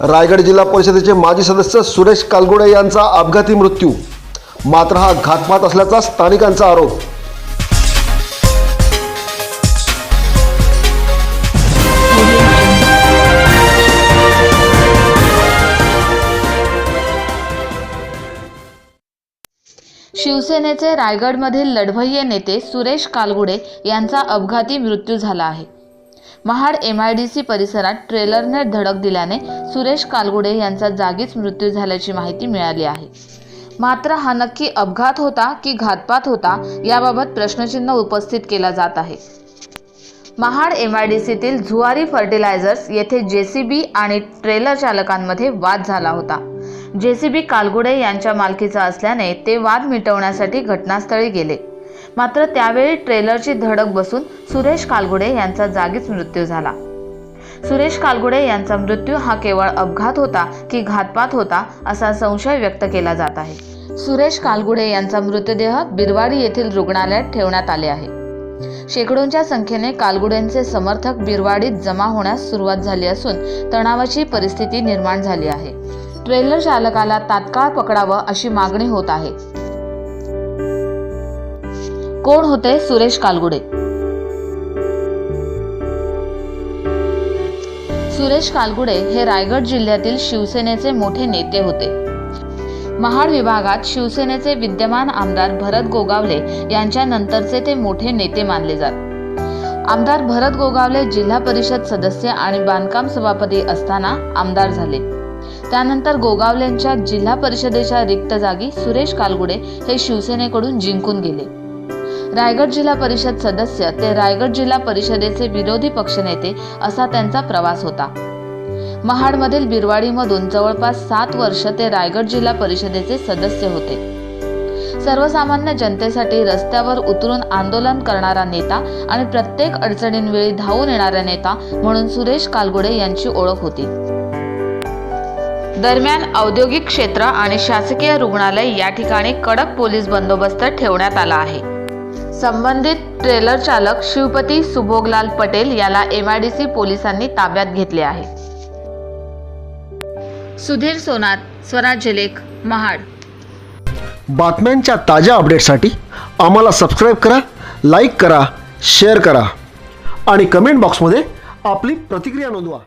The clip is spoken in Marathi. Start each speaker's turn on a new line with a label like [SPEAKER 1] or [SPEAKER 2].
[SPEAKER 1] रायगड जिल्हा परिषदेचे माजी सदस्य सुरेश कालगुडे यांचा अपघाती मृत्यू. मात्र हा घातपात असल्याचा स्थानिकांचा आरोप.
[SPEAKER 2] शिवसेनेचे रायगडमधील लढवय्ये नेते सुरेश कालगुडे यांचा अपघाती मृत्यू झाला आहे. Mahad M I D C परिसरात ट्रेलरने धडक दिल्याने सुरेश कालगुडे यांचा जागीच मृत्यू झाल्याची माहिती मिळाली आहे. मात्र हा नक्की अपघात होता की घातपात होता याबाबत प्रश्नचिन्ह उपस्थित केला जात आहे. महाड एम आय डी सीतील झुआरी फर्टिलायझर्स येथे जेसीबी आणि ट्रेलर चालकांमध्ये वाद झाला होता. जेसीबी कालगुडे यांच्या मालकीचा असल्याने ते वाद मिटवण्यासाठी घटनास्थळी गेले. मात्र त्यावेळी ट्रेलरची धडक बसून सुरेश कालगुडे यांचा जागीच मृत्यू झाला. सुरेश कालगुडे यांचा मृत्यू हा केवळ अपघात होता की घातपात होता असा संशय व्यक्त केला जात आहे. सुरेश कालगुडे यांचा मृतदेह बिरवाडी येथील रुग्णालयात ठेवण्यात आले आहे. शेकडोंच्या संख्येने कालगुड्यांचे समर्थक बिरवाडीत जमा होण्यास सुरुवात झाली असून तणावाची परिस्थिती निर्माण झाली आहे. ट्रेलर चालकाला तात्काळ पकडावं अशी मागणी होत आहे. कोण होते सुरेश कालगुडे? सुरेश कालगुडे हे रायगड जिल्ह्यातील शिवसेनेचे मोठे नेते होते. महाड विभागात शिवसेनेचे विद्यमान आमदार भरत गोगावले यांच्या नंतरचे ते मोठे नेते मानले जात. आमदार भरत गोगावले जिल्हा परिषद सदस्य आणि बांधकाम सभापती असताना आमदार झाले. त्यानंतर गोगावलेंच्या जिल्हा परिषदेच्या रिक्त जागी सुरेश कालगुडे हे शिवसेनेकडून जिंकून गेले. रायगड जिल्हा परिषद सदस्य ते रायगड जिल्हा परिषदेचे विरोधी पक्षनेते असा त्यांचा प्रवास होता. महाडमधील बिरवाडीमधून जवळपास सात वर्ष ते रायगड जिल्हा परिषदेचे सदस्य होते. सर्वसामान्य जनतेसाठी रस्त्यावर उतरून आंदोलन करणारा नेता आणि प्रत्येक अडचणींवेळी धावून येणारा नेता म्हणून सुरेश कालगुडे यांची ओळख होती. दरम्यान औद्योगिक क्षेत्र आणि शासकीय रुग्णालय या ठिकाणी कडक पोलीस बंदोबस्त ठेवण्यात आला आहे. संबंधित ट्रेलर चालक शिवपती सुभोगलाल पटेल याला एमआयडीसी पोलिसांनी ताब्यात घेतले आहे. सुधीर सोनार स्वराज्य लेख महाड.
[SPEAKER 1] बातम्यांच्या ताज्या अपडेटसाठी आम्हाला सबस्क्राईब करा लाईक करा शेअर करा आणि कमेंट बॉक्समध्ये आपली प्रतिक्रिया नोंदवा.